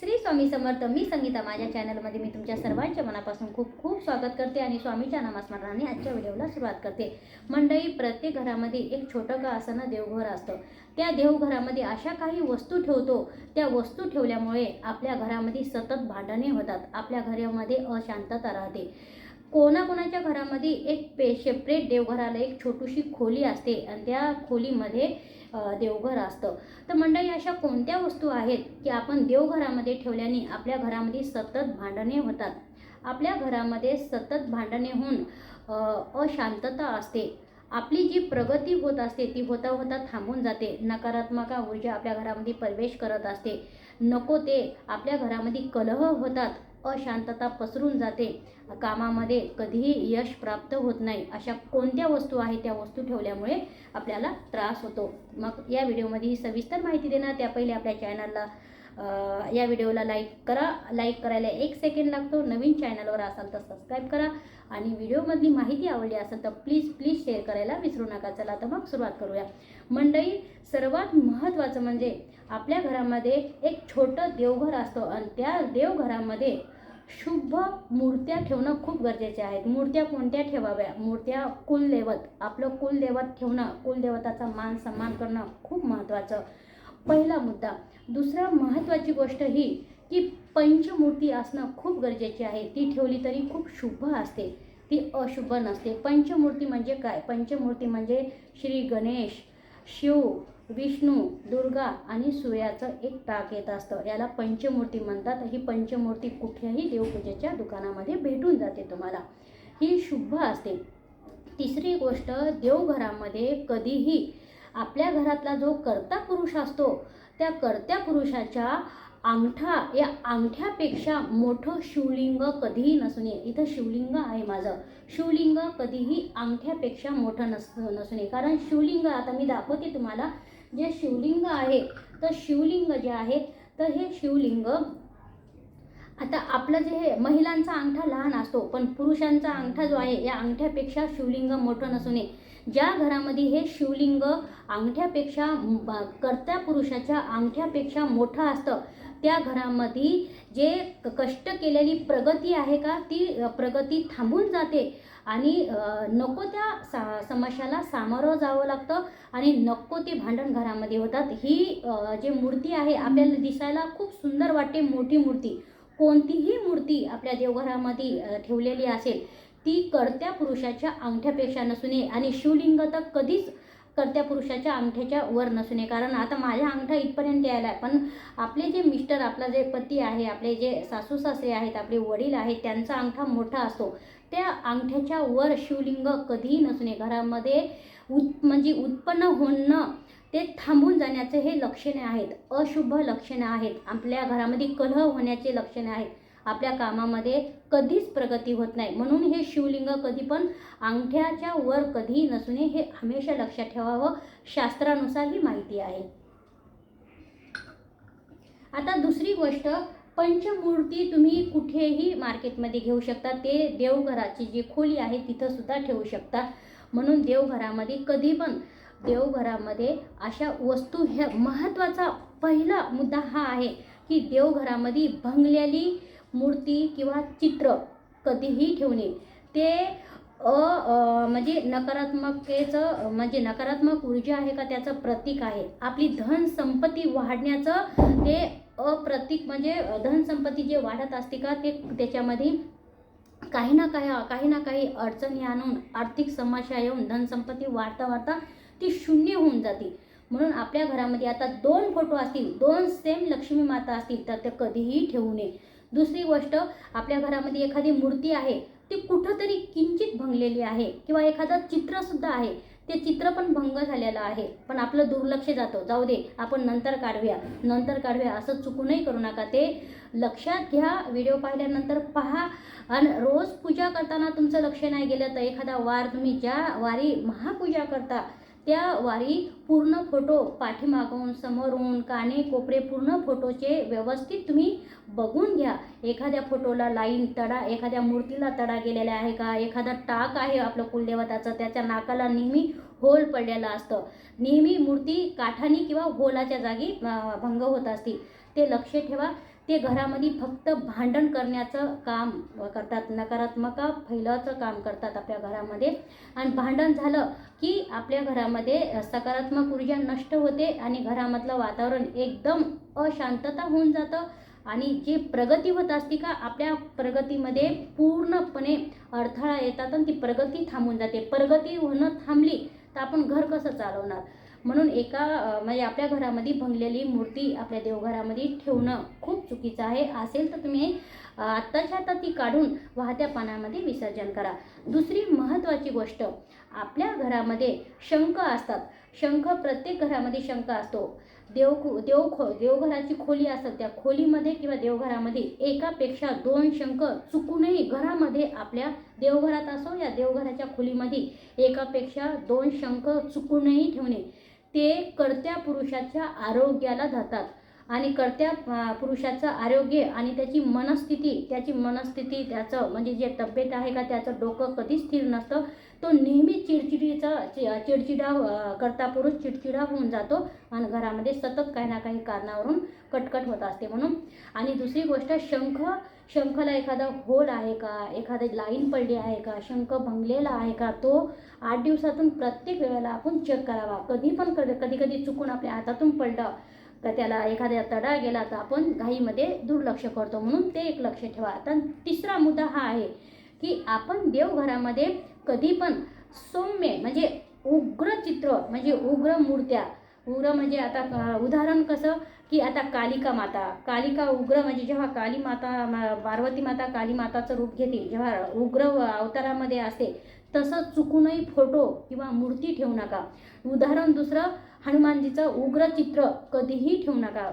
श्री स्वामी समर्थ मी संगीता. माझ्या चॅनलमध्ये मी तुमच्या सर्वांच्या मनापासून खूप खूप स्वागत करते आणि स्वामीच्या नामस्मरणाने आजच्या व्हिडिओला सुरुवात करते. मंडळी प्रत्येक घरामध्ये एक छोटं का असताना देवघर असतं. त्या देवघरामध्ये अशा काही वस्तू ठेवतो. त्या वस्तू ठेवल्यामुळे आपल्या घरामध्ये सतत भांडणे होतात. आपल्या घरामध्ये अशांतता राहते. कोणाकोणाच्या घरामध्ये एक पे सेपरेट देवघराला एक छोटीशी खोली असते. आणि त्या खोलीमध्ये देवघर असतं. तर मंडळी अशा कोणत्या वस्तू आहेत की आपण देवघरामध्ये ठेवल्याने आपल्या घरामध्ये सतत भांडणे होतात? आपल्या घरामध्ये सतत भांडणे होऊन अशांतता असते. आपली जी प्रगती होत असते ती होता होता थांबून जाते. नकारात्मक ऊर्जा आपल्या घरामध्ये प्रवेश करत असते. नको ते आपल्या घरामध्ये कलह होतात. अशांतता पसरून जाते. कामामध्ये कधीही यश प्राप्त होत नाही. अशा कोणत्या वस्तू आहेत त्या वस्तू ठेवल्यामुळे आपल्याला त्रास होतो? मग या व्हिडिओमध्ये ही सविस्तर माहिती देणार. त्या पहिले आपल्या चॅनलला या व्हिडिओला लाईक करा. लाईक करायला एक सेकंड लागतो. नवीन चॅनलवर असाल तर सबस्क्राईब करा. आणि व्हिडिओमधली माहिती आवडली असेल तर प्लीज प्लीज शेअर करायला विसरू नका. चला तर मग सुरुवात करूया. मंडळी सर्वात महत्त्वाचं म्हणजे आपल्या घरामध्ये एक छोटं देवघर असतं. आणि त्या देवघरामध्ये शुभ मूर्त्या ठेवणं खूप गरजेचे आहेत. मूर्त्या कोणत्या ठेवाव्या? मूर्त्या कुलदैवत. आपलं कुलदैवत ठेवणं कुलदेवताचा मान सन्मान करणं खूप महत्त्वाचं. पहिला मुद्दा. दुसरा महत्त्वाची गोष्ट ही की पंचमूर्ती असणं खूप गरजेची आहे. ती ठेवली तरी खूप शुभ असते. ती अशुभ नसते. पंचमूर्ती म्हणजे काय? पंचमूर्ती म्हणजे श्री गणेश शिव विष्णू दुर्गा आणि सूर्याचं एक टाक येत असतं. याला पंचमूर्ती म्हणतात. ही पंचमूर्ती कुठल्याही देवपूजेच्या दुकानामध्ये भेटून जाते तुम्हाला. ही शुभ असते. तिसरी गोष्ट देवघरामध्ये कधीही आपल्या घरातला जो कर्ता पुरुष असतो त्या कर्त्या पुरुषाच्या अंगठा या अंगठ्यापेक्षा मोठं शिवलिंग कधीही नसून नये इथं शिवलिंग आहे माझं. शिवलिंग कधीही अंगठ्यापेक्षा मोठं नस नसून नये कारण शिवलिंग आता मी दाखवते तुम्हाला. जे शिवलिंग आहे तर शिवलिंग जे आहे तर हे शिवलिंग आता आपलं जे हे महिलांचा अंगठा लहान असतो पण पुरुषांचा अंगठा जो आहे या अंगठ्यापेक्षा शिवलिंग मोठं नसू नये ज्या घरामध्ये हे शिवलिंग अंगठ्यापेक्षा कर्त्या पुरुषाच्या अंगठ्यापेक्षा मोठं असतं त्या घरामध्ये जे क- कष्ट केलेली प्रगती आहे का ती प्रगती थांबून जाते. आणि नको त्या सा समस्याला सामोरं जावं लागतं आणि नको ते भांडण घरामध्ये होतात. ही जी मूर्ती आहे आपल्याला दिसायला खूप सुंदर वाटते मोठी मूर्ती. कोणतीही मूर्ती आपल्या देवघरामध्ये ठेवलेली असेल ती कर्त्या पुरुषाच्या अंगठ्यापेक्षा नसू नये आणि शिवलिंग तर कधीच कर्त्या पुरुषाच्या अंगठ्याच्या वर नसू नये कारण आता माझ्या अंगठा इथपर्यंत यायला आहे. पण आपले जे मिस्टर आपला जे पती आहे आपले जे सासू सासरे आहेत आपले वडील आहेत त्यांचा अंगठा मोठा असतो. त्या अंगठ्याच्या वर शिवलिंग कधीही नसणे घरामध्ये उत् म्हणजे उत्पन्न होणं ते थांबून जाण्याचे हे लक्षणे आहेत. अशुभ लक्षणे आहेत. आपल्या घरामध्ये कलह होण्याचे लक्षणे आहेत. आपल्या कामामध्ये कधीच प्रगती होत नाही. म्हणून हे शिवलिंग कधी पण अंगठ्याच्या वर कधीही नसणे हे हमेशा लक्षात ठेवावं शास्त्रानुसार ही माहिती आहे. आता दुसरी गोष्ट पंचमूर्ती तुम्ही कुठेही मार्केटमध्ये घेऊ शकता. ते देवघराची जी खोली आहे तिथं सुद्धा ठेवू शकता. म्हणून देवघरामध्ये कधी पण देवघरामध्ये अशा वस्तू ह्या महत्त्वाचा पहिला मुद्दा हा आहे की देवघरामध्ये भंगलेली मूर्ती किंवा चित्र कधीही ठेवणे ते अ म्हणजे नकारात्मकतेचं म्हणजे नकारात्मक ऊर्जा आहे का त्याचं प्रतीक आहे? आपली धन संपत्ती वाढण्याचं ते अप्रतीक म्हणजे धन संपत्ती जे वाढत असते का ते त्याच्यामध्ये काही ना काही काही ना काही अडचणी आणून आर्थिक समस्या येऊन धनसंपत्ती वाढता वाढता ती शून्य होऊन जाते. म्हणून आपल्या घरामध्ये आता दोन फोटो असतील दोन सेम लक्ष्मी माता असतील तर ते कधीही ठेवू नये. दुसरी गोष्ट आपल्या घरामध्ये एखादी मूर्ती आहे ती कुठंतरी किंचित भंगलेली आहे किंवा एखादं चित्रसुद्धा आहे. ते चित्र पण भंग झालेलं आहे. पण आपलं दुर्लक्ष जातं. जाऊ दे आपण नंतर काढूया. नंतर काढूया असं चुकूनही करू नका ते. लक्षात घ्या. व्हिडिओ पाहिल्यानंतर पहा. आणि रोज पूजा करताना तुमचं लक्ष नाही गेलं तर एखादा वार तुम्ही ज्या वारी महापूजा करता त्या वारी पूर्ण फोटो पाठीमागून समोरून काने कोपरे पूर्ण फोटोचे व्यवस्थित तुम्ही बघून घ्या. एखाद्या फोटोला लाईन तडा एखाद्या मूर्तीला तडा गेलेला आहे का? एखादा टाक आहे आपलं कुलदेवताचं त्याच्या नाकाला नेहमी होल पडलेलं असतं. नेहमी मूर्ती काठानी किंवा होलाच्या जागी भंग होत असते. ते लक्ष ठेवा. ते घरामध्ये फक्त भांडण करण्याचं काम करतात नकारात्मक फैलाचं काम करतात आपल्या घरामध्ये. आणि भांडण झालं की आपल्या घरामध्ये सकारात्मक ऊर्जा नष्ट होते आणि घरामधलं वातावरण एकदम अशांतता होऊन जातं. आणि जी प्रगती होत असते का आपल्या प्रगतीमध्ये पूर्णपणे अडथळा येतात आणि ती प्रगती थांबून जाते. प्रगती होणं थांबली तर आपण घर कसं चालवणार? म्हणून एका म्हणजे आपल्या घरामध्ये भंगलेली मूर्ती आपल्या देवघरामध्ये ठेवणं खूप चुकीचं आहे. असेल तर तुम्ही आत्ताच्या आता ती काढून वाहत्या पाण्यामध्ये विसर्जन करा. दुसरी महत्त्वाची गोष्ट आपल्या घरामध्ये शंख असतात. शंख प्रत्येक घरामध्ये शंख असतो. देव देव खो देवघराची खोली असतात. त्या खोलीमध्ये किंवा देवघरामध्ये एकापेक्षा दोन शंख चुकूनही घरामध्ये आपल्या देवघरात असो या देवघराच्या खोलीमध्ये एकापेक्षा दोन शंख चुकूनही ठेवणे. ते कर्त्या पुरुषाच्या आरोग्याला जातात. आणि कर्त्या पुरुषाचं आरोग्य आणि त्याची मनस्थिती त्याची मनस्थिती त्याचं म्हणजे जे तब्येत आहे का त्याचं डोकं कधी स्थिर नसतं तो नेहमी चिडचिडीचा चि- चिडचिडा करता पुरुष चिडचिडा होऊन जातो आणि घरामध्ये सतत काही ना काही कारणावरून कटकट होत असते म्हणून. आणि दुसरी गोष्ट शंख शंखला एखादा होल आहे का? एखादी लाईन पडली आहे का? शंख भंगलेला आहे का? तो आठ दिवसातून प्रत्येक वेळेला आपण चेक करावा. कधी पण कधी कधी कधी चुकून आपल्या हातातून पडलं तर त्याला एखाद्या तडा गेला तर आपण घाईमध्ये दुर्लक्ष करतो. म्हणून ते एक लक्ष ठेवा. आता तिसरा मुद्दा हा आहे की आपण देवघरामध्ये कधी पण सौम्य म्हणजे उग्र चित्र म्हणजे उग्र मूर्त्या उग्र म्हणजे आता उदाहरण कसं की आता कालिका माता. कालिका उग्र म्हणजे जेव्हा काली माता मा- पार्वती माता काली माताचं रूप घेते जेव्हा उग्र अवतारामध्ये असते तसं चुकूनही फोटो किंवा मूर्ती ठेवू नका. उदाहरण दुसरं हनुमानजीचं उग्र चित्र कधीही ठेवू नका.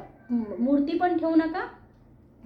मूर्ती पण ठेवू नका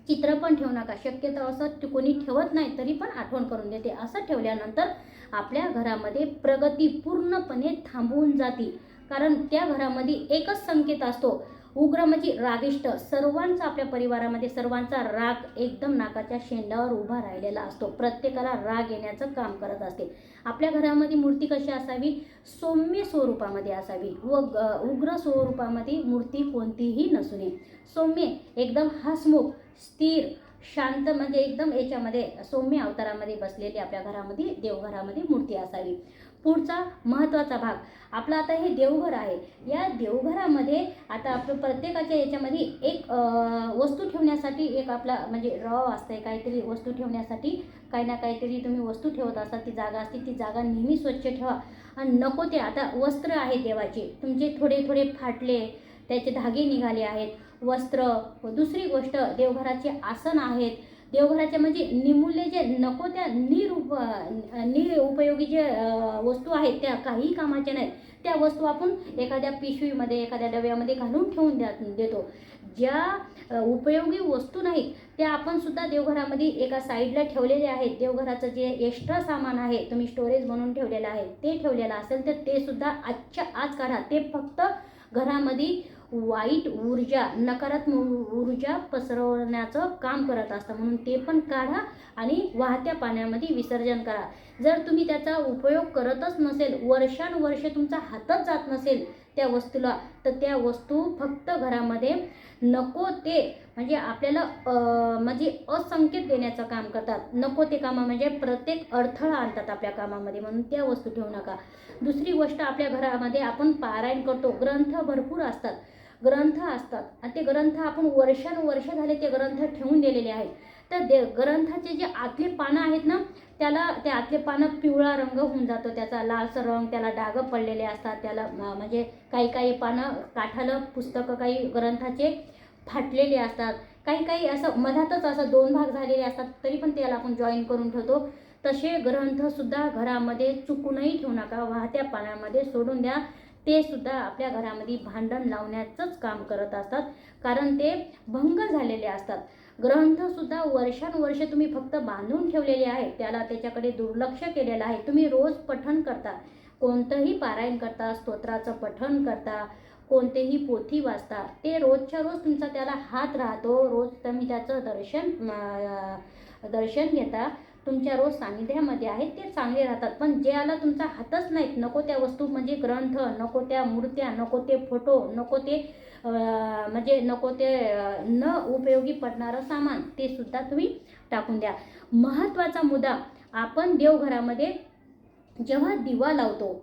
चित्र पण ठेवू नका. शक्यतो असं कोणी ठेवत नाही तरी पण आठवण करून देते. असं ठेवल्यानंतर आपल्या घरामध्ये प्रगती पूर्णपणे थांबवून जाते. कारण त्या घरामध्ये एकच संकेत असतो. उग्र म्हणजे रागिष्ट सर्वांचा आपल्या परिवारामध्ये सर्वांचा राग एकदम नाकाच्या शेंडावर उभा राहिलेला असतो. प्रत्येकाला राग येण्याचं काम करत असते. आपल्या घरामध्ये मूर्ती कशी असावी? सौम्य स्वरूपामध्ये असावी व ग- उग्र स्वरूपामध्ये मूर्ती कोणतीही नसू नये सौम्य एकदम हसमुख स्थिर शांत म्हणजे एकदम याच्यामध्ये सौम्य अवतारामध्ये बसलेली आपल्या घरामध्ये देवघरामध्ये मूर्ती असावी. पुढचा महत्त्वाचा भाग. आपलं आता हे देवघर आहे. या देवघरामध्ये आता आपलं प्रत्येकाच्या याच्यामध्ये एक वस्तू ठेवण्यासाठी एक आपला म्हणजे रॉ असते काहीतरी वस्तू ठेवण्यासाठी. काही ना काहीतरी तुम्ही वस्तू ठेवत असाल ती जागा असते ती जागा नेहमी स्वच्छ ठेवा. आणि नको ते आता वस्त्र आहे देवाचे. तुमचे थोडे थोडे फाटले त्याचे धागे निघाले आहेत. वस्त्र दुसरी गोष्ट देवघराचे आसन आहेत. देवघराचे म्हणजे निमूल्य जे नको त्या निरुप निरुपयोगी जे वस्तू आहेत त्या काही कामाच्या नाहीत. त्या वस्तू आपण एखाद्या पिशवीमध्ये एखाद्या डब्यामध्ये घालून ठेवून द्या देतो. ज्या उपयोगी वस्तू नाहीत त्या आपण सुद्धा देवघरामध्ये एका साईडला ठेवलेले आहेत. देवघराचं जे एक्स्ट्रा सामान आहे तुम्ही स्टोरेज बनवून ठेवलेलं आहे ते ठेवलेलं असेल तर ते सुद्धा आजच्या आज काढा ते फक्त घरामध्ये वाईट ऊर्जा नकारात्मक ऊर्जा पसरवण्याचं काम करत असतं. म्हणून ते पण काढा आणि वाहत्या पाण्यामध्ये विसर्जन करा. जर तुम्ही त्याचा उपयोग करतच नसेल वर्षानुवर्ष तुमचा हातच जात नसेल त्या वस्तूला तर त्या वस्तू फक्त घरामध्ये नको ते म्हणजे आपल्याला म्हणजे असंकेत देण्याचं काम करतात. नको ते कामं म्हणजे प्रत्येक अडथळा आणतात आपल्या कामामध्ये म्हणून त्या वस्तू ठेवू नका. दुसरी गोष्ट आपल्या घरामध्ये आपण पारायण करतो. ग्रंथ भरपूर असतात. ग्रंथ असतात. आणि ते ग्रंथ आपण वर्षानुवर्ष झाले ते ग्रंथ ठेवून दिलेले आहेत. तर दे ग्रंथाचे जे आतले पानं आहेत ना त्याला ते आतले पानं पिवळा रंग होऊन जातो. त्याचा लालसर रंग त्याला डाग पडलेले असतात. त्याला म्हणजे काही काही पानं काठालं पुस्तकं काही ग्रंथाचे फाटलेले असतात. काही काही असं मधातच असं दोन भाग झालेले असतात तरी पण त्याला आपण जॉईन करून ठेवतो. तसे ग्रंथसुद्धा घरामध्ये चुकूनही ठेवू नका. वाहत्या पाण्यामध्ये सोडून द्या. ते सुद्धा आपल्या घरामध्ये भांडण लावण्याचंच काम करत असतात. कारण ते भंग झालेले असतात. ग्रंथसुद्धा वर्षानुवर्ष तुम्ही फक्त बांधून ठेवलेले आहे त्याला त्याच्याकडे दुर्लक्ष केलेलं आहे. तुम्ही रोज पठण करता. कोणतंही पारायण करता स्तोत्राचं पठण करता कोणतेही पोथी वाचता ते रोजच्या रोज तुमचा त्याला हात राहतो. रोज तुम्ही त्याचं दर्शन दर्शन घेता. तुमच्या रोज सानिध्यामध्ये आहेत ते चांगले राहतात. पण ज्याला तुमचा हातच नाहीत नको त्या वस्तू म्हणजे ग्रंथ नको त्या मूर्त्या नको ते फोटो नको ते म्हणजे नको ते न उपयोगी पडणारं सामान ते सुद्धा तुम्ही टाकून द्या. महत्त्वाचा मुद्दा आपण देवघरामध्ये जेव्हा दिवा लावतो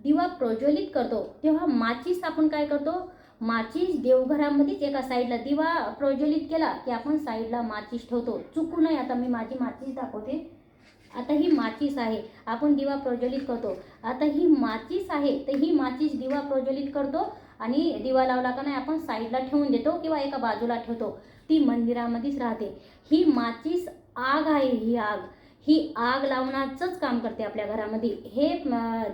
दिवा प्रज्वलित करतो तेव्हा माचीस आपण काय करतो? माचीस देवघरामध्येच एका साईडला दिवा प्रज्वलित केला की आपण साईडला माचीस ठेवतो. चुकू नये आता मी माझी माचीस दाखवते. आता ही माचीस आहे आपण दिवा प्रज्वलित करतो. आता ही माचीस आहे तर ही माचीस दिवा प्रज्वलित करतो आणि दिवा लावला का नाही आपण साईडला ठेवून देतो किंवा एका बाजूला ठेवतो. ती मंदिरामध्येच राहते. ही माचीस आग आहे ही आग. ही आग लावण्याचंच काम करते आपल्या घरामध्ये. हे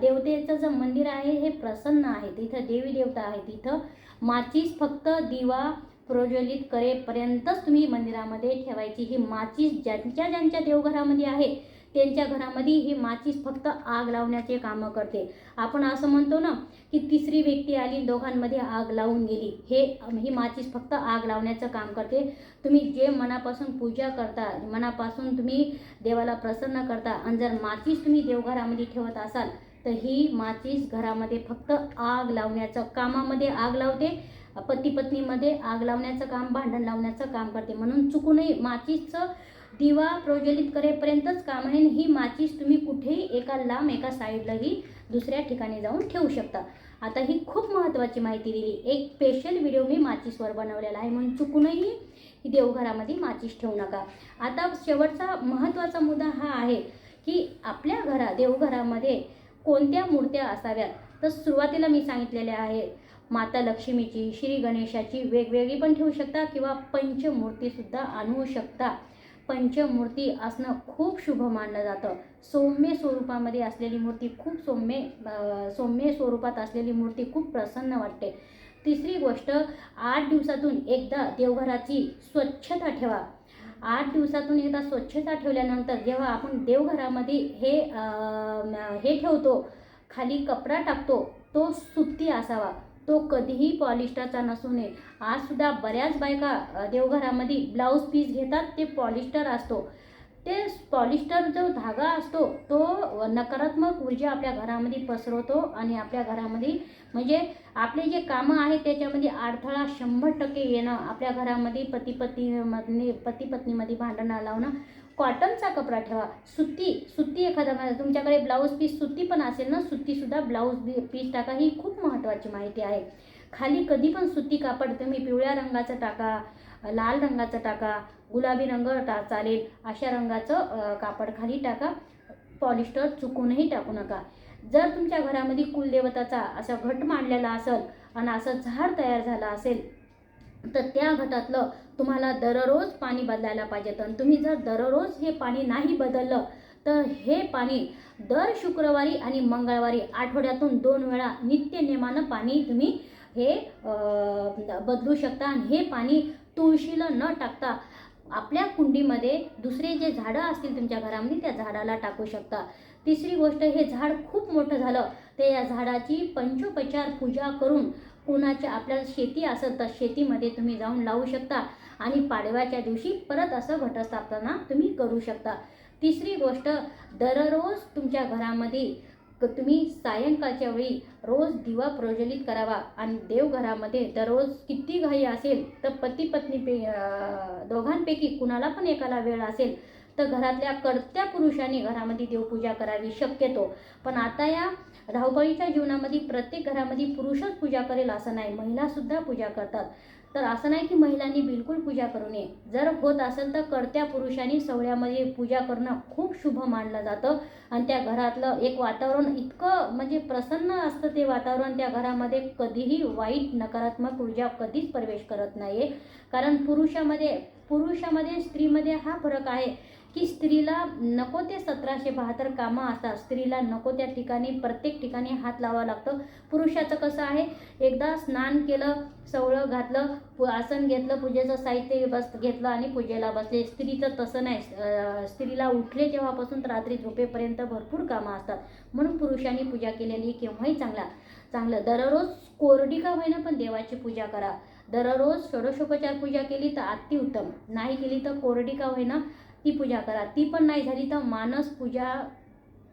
देवतेचं जे मंदिर आहे हे प्रसन्न आहे. तिथं देवी देवता आहे तिथं माचीस फक्त दिवा प्रज्वलित करेपर्यंतच तुम्ही मंदिरामध्ये ठेवायची. ही माचीस ज्यांच्या ज्यांच्या देवघरामध्ये आहे त्यांच्या घरामध्ये ही माचीस फक्त आग लावण्याचे कामं करते. आपण असं म्हणतो ना की तिसरी व्यक्ती आली दोघांमध्ये आग लावून गेली. हे ही माचीस फक्त आग लावण्याचं काम करते. तुम्ही जे मनापासून पूजा करता मनापासून तुम्ही देवाला प्रसन्न करता आणि जर माचीस तुम्ही देवघरामध्ये ठेवत असाल तर ही माचीस घरामध्ये फक्त आग लावण्याचं कामामध्ये आग लावते पती पत्नीमध्ये आग लावण्याचं काम भांडण लावण्याचं काम करते. म्हणून चुकूनही माचीसचं दिवा प्रज्वलित करेपर्यंतच काम आहे आणि ही माचीस तुम्ही कुठेही एका लांब एका साईडलाही दुसऱ्या ठिकाणी जाऊन ठेवू शकता. आता ही खूप महत्त्वाची माहिती दिली. एक स्पेशल व्हिडिओ मी माचीसवर बनवलेला आहे. म्हणून चुकूनही ही देवघरामध्ये माचीस ठेवू नका. आता शेवटचा महत्त्वाचा मुद्दा हा आहे की आपल्या घरा देवघरामध्ये कोणत्या मूर्त्या असाव्यात? तर सुरुवातीला मी सांगितलेले आहे माता लक्ष्मीची श्री गणेशाची वेगवेगळी पण ठेवू शकता किंवा पंचमूर्तीसुद्धा आणू शकता. पंचमूर्ती असणं खूप शुभ मानलं जातं. सौम्य स्वरूपामध्ये असलेली मूर्ती खूप सौम्य सौम्य स्वरूपात असलेली मूर्ती खूप प्रसन्न वाटते. तिसरी गोष्ट आठ दिवसातून एकदा देवघराची स्वच्छता ठेवा. आठ दिवसातून एकदा स्वच्छता ठेवल्यानंतर जेव्हा आपण देवघरामध्ये हे हे ठेवतो खाली कपडा टाकतो तो सुती असावा. तो कधीही पॉलिस्टरचा नसू नये. आजसुद्धा बऱ्याच बायका देवघरामध्ये ब्लाऊज पीस घेतात ते पॉलिस्टर असतो. ते पॉलिस्टर जो धागा असतो तो नकारात्मक ऊर्जा आपल्या घरामध्ये पसरवतो आणि आपल्या घरामध्ये म्हणजे आपले जे कामं आहेत त्याच्यामध्ये अडथळा शंभर टक्के येणं आपल्या घरामध्ये पती पत्नीमध्ये पती पत्नीमध्ये भांडणं लावणं कॉटनचा कपडा ठेवा. सुती सुती एखादा तुमच्याकडे ब्लाऊज पीस सुती पण असेल ना सुतीसुद्धा ब्लाऊज बी- पीस टाका. ही खूप महत्त्वाची माहिती आहे. खाली कधी पण सुती कापड तुम्ही पिवळ्या रंगाचं टाका लाल रंगाचं टाका. गुलाबी रंग टा चालेल. अशा रंगाचं कापड खाली टाका. पॉलिस्टर चुकूनही टाकू नका. जर तुमच्या घरामध्ये कुलदेवताचा असा घट मांडलेला असेल आणि असं झाड तयार झालं असेल तर त्या घटातलं तुम्हाला दररोज पाणी बदलायला पाहिजे. आणि तुम्ही जर दररोज हे पाणी नाही बदललं तर हे पाणी दर शुक्रवारी आणि मंगळवारी आठवड्यातून दोन वेळा नित्य नेमानं पाणी तुम्ही हे बदलू शकता. आणि हे पाणी तुळशीला न टाकता आपल्या कुंडीमध्ये दुसरे जे झाडं असतील तुमच्या घरामध्ये त्या झाडाला टाकू शकता. तिसरी गोष्ट हे झाड खूप मोठं झालं ते या झाडाची पंचोपचार पूजा करून कुणाच्या आपल्याला शेती असेल तर शेतीमध्ये तुम्ही जाऊन लावू शकता आणि पाडव्याच्या दिवशी परत असं घटस्थापना तुम्ही करू शकता. तिसरी गोष्ट दररोज तुमच्या घरामध्ये तुम्ही सायंकाळच्या वेळी रोज दिवा प्रज्वलित करावा. आणि देवघरामध्ये दररोज किती घाई असेल तर पती पत्नी पे दोघांपैकी कुणाला पण एकाला वेळ असेल तर घरातल्या कर्त्या पुरुषांनी घरामध्ये देवपूजा करावी शक्यतो. पण आता या धावपळीच्या जीवनामध्ये प्रत्येक घरामध्ये पुरुषच पूजा करेल असं नाही महिलासुद्धा पूजा करतात. तर असं नाही की महिलांनी बिलकुल पूजा करू नये. जर होत असेल तर कर्त्या पुरुषांनी सवळ्यामध्ये पूजा करणं खूप शुभ मानलं जातं. आणि त्या घरातलं एक वातावरण इतकं म्हणजे प्रसन्न असतं ते वातावरण त्या घरामध्ये कधीही वाईट नकारात्मक ऊर्जा कधीच प्रवेश करत नाही कारण पुरुषामध्ये पुरुषामध्ये स्त्रीमध्ये हा फरक आहे. की स्त्रीला नको ते सतराशे बहात्तर कामं असतात. स्त्रीला नको त्या ठिकाणी प्रत्येक ठिकाणी हात लावावा लागतो. पुरुषाचं कसं आहे? एकदा स्नान केलं सवळं घातलं पु- आसन घेतलं पूजेचं साहित्य बस घेतलं आणि पूजेला बसले. स्त्रीचं तसं नाही. स्त्रीला उठले तेव्हापासून रात्री झोपेपर्यंत भरपूर कामं असतात. म्हणून पुरुषांनी पूजा केलेली केव्हाही चांगला चांगलं. दररोज कोरडी का होईना पण देवाची पूजा करा. दररोज षोडशोपचार पूजा केली तर अतिउत्तम. नाही केली तर कोरडी का होईना ती पूजा करा. ती पण नाही झाली तर मानस पूजा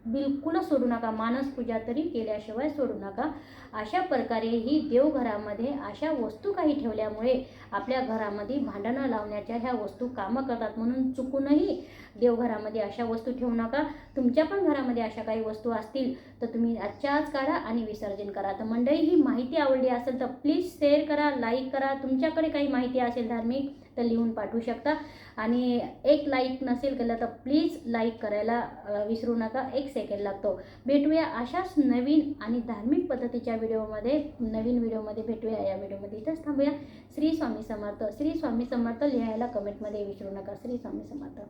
बिलकुलच सोडू नका. मानस पूजा तरी केल्याशिवाय सोडू नका. अशा प्रकारे ही देवघरामध्ये अशा वस्तू काही ठेवल्यामुळे आपल्या घरामध्ये भांडणं लावण्याच्या ह्या वस्तू कामं करतात. म्हणून चुकूनही देवघरामध्ये अशा वस्तू ठेवू नका. तुमच्या पण घरामध्ये अशा काही वस्तू असतील तर तुम्ही आजच्या आज काढा आणि विसर्जन करा. तर मंडळी ही माहिती आवडली असेल तर प्लीज शेअर करा लाईक करा. तुमच्याकडे काही माहिती असेल धार्मिक तर लिहून पाठवू शकता. आणि एक लाईक नसेल केलं तर प्लीज लाईक करायला विसरू नका. एक सेकंड लागतो. भेटूया अशाच नवीन आणि धार्मिक पद्धतीच्या व्हिडिओमध्ये. नवीन व्हिडिओमध्ये भेटूया. या व्हिडिओमध्ये इथंच थांबूया. श्री स्वामी समर्थ. श्री स्वामी समर्थ लिहायला कमेंटमध्ये विसरू नका. श्री स्वामी समर्थ.